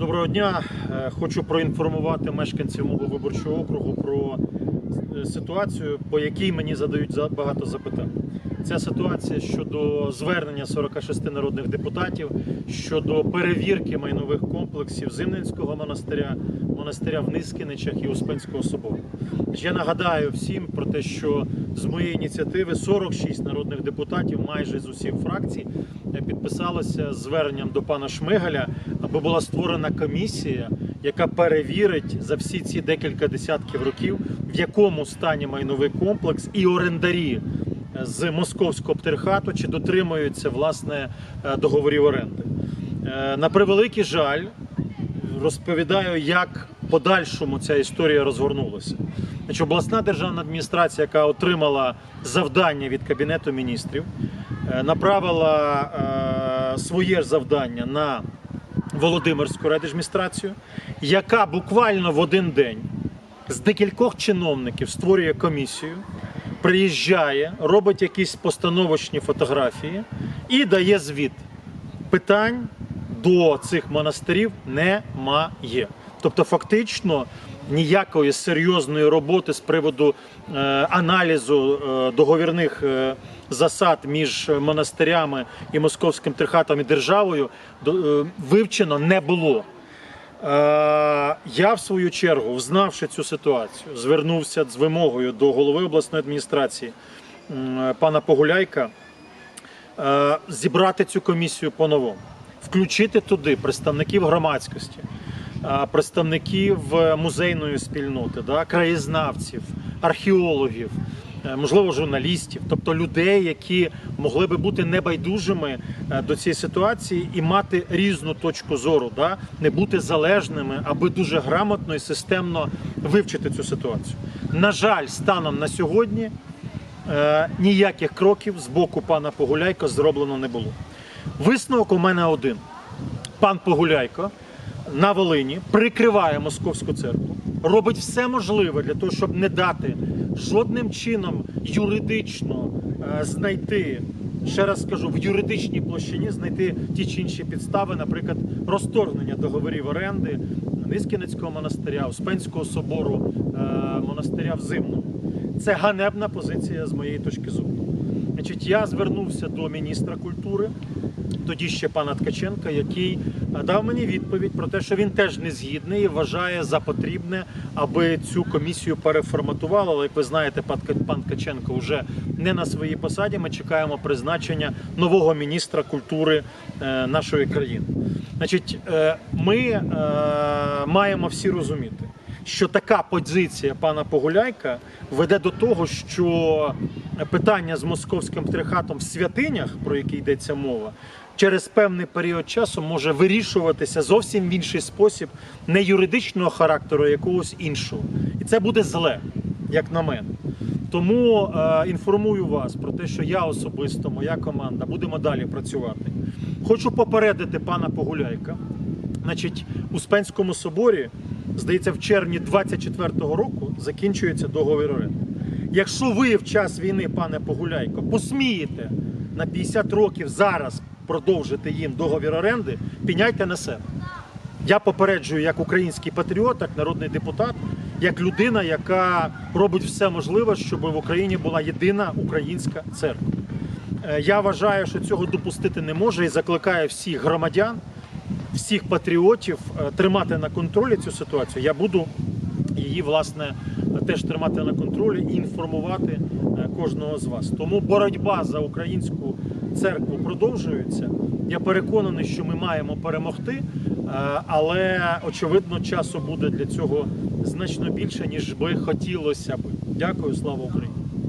Доброго дня. Е, Хочу проінформувати мешканців мого виборчого округу про ситуацію, по якій мені задають за- багато запитань. Ця ситуація щодо звернення 46 народних депутатів щодо перевірки майнових комплексів Зимненського монастиря, монастиря в Нискіничах і Успенського собору. Я нагадаю всім про те, що з моєї ініціативи 46 народних депутатів, майже з усіх фракцій, е, підписалося зверненням до пана Шмигаля, аби була створена комісія, яка перевірить за всі ці декілька десятків років, в якому стані майновий комплекс і орендарі е, з московського птерхату чи дотримуються власне е, договорів оренди. Е, На превеликий жаль, розповідаю, як подальшому ця історія розгорнулася. Значить, обласна державна адміністрація, яка отримала завдання від Кабінету міністрів, направила своє ж завдання на Володимирську райдержадміністрацію, яка буквально в один день з декількох чиновників створює комісію, приїжджає, робить якісь постановочні фотографії і дає звіт. Питань до цих монастирів немає. Тобто, фактично ніякої серйозної роботи з приводу е, аналізу е, договірних е, засад між монастирями і московським трихатом і державою е, вивчено не було. Е, Я, в свою чергу, взнавши цю ситуацію, звернувся з вимогою до голови обласної адміністрації пана Погуляйка е, зібрати цю комісію по-новому, включити туди представників громадськості, представників музейної спільноти, краєзнавців, археологів, можливо, журналістів, тобто людей, які могли би бути небайдужими е, до цієї ситуації і мати різну точку зору, да, не бути залежними, аби дуже грамотно і системно вивчити цю ситуацію. На жаль, станом на сьогодні е, ніяких кроків з боку пана Погуляйко зроблено не було. Висновок у мене один: пан Погуляйко на Волині прикриває московську церкву, робить все можливе для того, щоб не дати жодним чином юридично е, знайти. Ще раз скажу, в юридичній площині знайти ті чи інші підстави, наприклад, розторгнення договорів оренди Низкінецького монастиря, Успенського собору, е, монастиря в Зимному. Це ганебна позиція з моєї точки зору. Значить, я звернувся до міністра культури, тоді ще пана Ткаченка, який е, дав мені відповідь про те, що він теж не згідний і вважає за потрібне, аби цю комісію переформатували. Але як ви знаєте, пан Ткаченко вже не на своїй посаді. Ми чекаємо призначення нового міністра культури е, нашої країни. Значить, е, ми маємо всі розуміти що така позиція пана Погуляйка веде до того, що питання з московським трихатом в святинях, про які йдеться мова, через певний період часу може вирішуватися зовсім в інший спосіб, не юридичного характеру, а якогось іншого. І це буде зле, як на мене. Тому е, інформую вас про те, що я особисто, моя команда будемо далі працювати. Хочу попередити пана Погуляйка. Значить, у Спенському соборі, здається, в червні 24-го року закінчується договір оренди. Якщо ви в час війни, пане Погуляйко, посмієте на 50 років зараз продовжити їм договір оренди, піняйте на себе. Я попереджую як український патріот, як народний депутат, як людина, яка робить все можливе, щоб в Україні була єдина українська церква. Е, Я вважаю, що цього допустити не може і закликаю всіх громадян, всіх патріотів е, тримати на контролі цю ситуацію. Я буду її власне теж тримати на контролі і інформувати е, кожного з вас. Тому боротьба за українську церкву продовжується. Я переконаний, що ми маємо перемогти, е, але очевидно, часу буде для цього значно більше, ніж би хотілося б. Дякую, слава Україні.